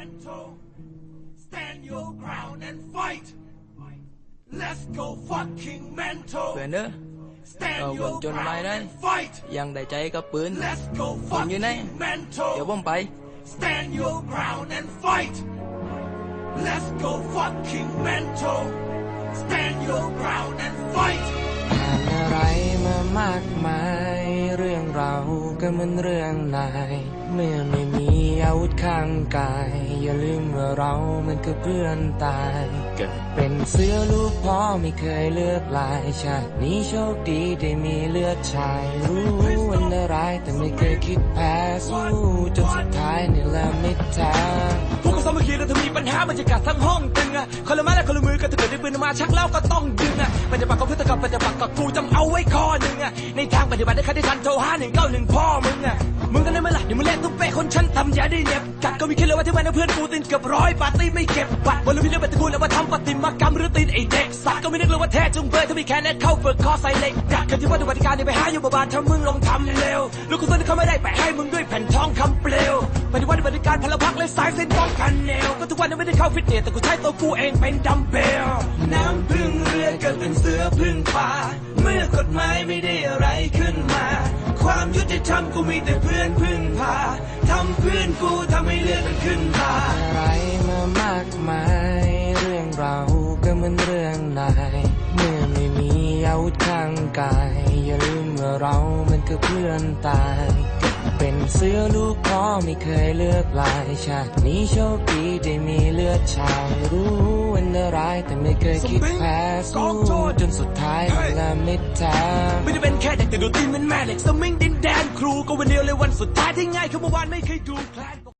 mental. Stand your ground and fight. Let's go fucking mental. เพื่อนเด้อ Stand Ờ, your quần chôn ground mai đấy. and fight. ยังได้ใจกับปืน Let's go ผมอยู่ไหน fucking mental. เดี๋ยวผมไป Stand your ground and fight. Let's go fucking mental. Stand your ground and fight. ผ่านอะไรมามากมาย เรื่องเราก็เหมือนเรื่องนาย เมื่อไม่มี อาวุธข้างกาย อย่าลืมว่าเรามันคือเพื่อนตาย เกิดเป็นเสือลูกพ่อไม่เคยเลือกลายชาตินี้โชคดีได้มีเลือดชาย รู้วันอะไรายแต่ไม่เคยคิดแพ้สู้จนสุดท้ายนี่แหละมิตรแท้พวกเขาสามัคคีแล้วถ้ามีปัญหามันจะกัดทั้งห้องตึงอะคนละไม้และคนละมือก็ถ้าเกิดได้ปืนมาชักแล้วก็ต้องดึงอะ ฏิบัติกับพฤติกรรมปฏิบัติกับกูจำเอาไว้ข้อหนึ่งอะในทางปฏิบัติได้คันที่ทันโทรห้าหนึ่งเก้าหนึ่งพ่อมึงอะมึงกันได้ไหมล่ะเดี๋ยวมึงเล่นตุ้มเป๊ะคนฉันทำยาได้เน็บกัดก็มีแค่เลยว่าที่มันเพื่อนกูตีนเกือบร้อยปาร์ตี้ไม่เก็บบัตรวันละพี่เรื่องปฏิกูลแล้วมาทำปฏิมากรรมหรือตีนไอเด็กสัตว์ก็ไม่นึกเลยว่าแท้จุงเบยถ้ามีแค่เน็ตเข้าฝึกคอใส่เหล็กดักกันที่ว่าปฏิการนี่ไปหาอยู่บาบาลถ้ามึงลองทำเร็วลูกคุณต้นเขาไม่ได้แปให้มึงด้วยแผ่นทองคำเปลว ฏิการพลพักและสายเส้นป้องกันแนว ก็ทุกวันนี้ไม่ได้เข้าฟิตเนสแต่กูใช้ตัวกูเองเป็นดัมเบล น้ำพึ่งเรือเกิดเป็นเสือพึ่งป่า เมื่อกฎหมายไม่ได้อะไรขึ้นมา ความยุติธรรมกูมีแต่เพื่อนพึ่งพาทำเพื่อนกูทำให้เลือดมันขึ้นตาอะไรมามากมายเรื่องเราก็เหมือนเรื่องนายเมื่อไม่มีอาวุธข้างกาย อย่าลืมว่าเรามันคือเพื่อนตาย เป็นเสือลูกพ่อไม่เคยเลือกลายชาตินี้โชคดีได้มีเลือดชายรู้วันอะไรายแต่ไม่เคยคิดแพ้สู้จนสุดท้ายมันละมิตรแท้ไม่ได้เป็นแค่เด็กแต่ดูตีนเป็นแม่เหล็กสมิงดินแดนครูก็วันเดียวเลยวันสุดท้ายที่ง่ายคือเมื่อวานไม่เคยดูแคลน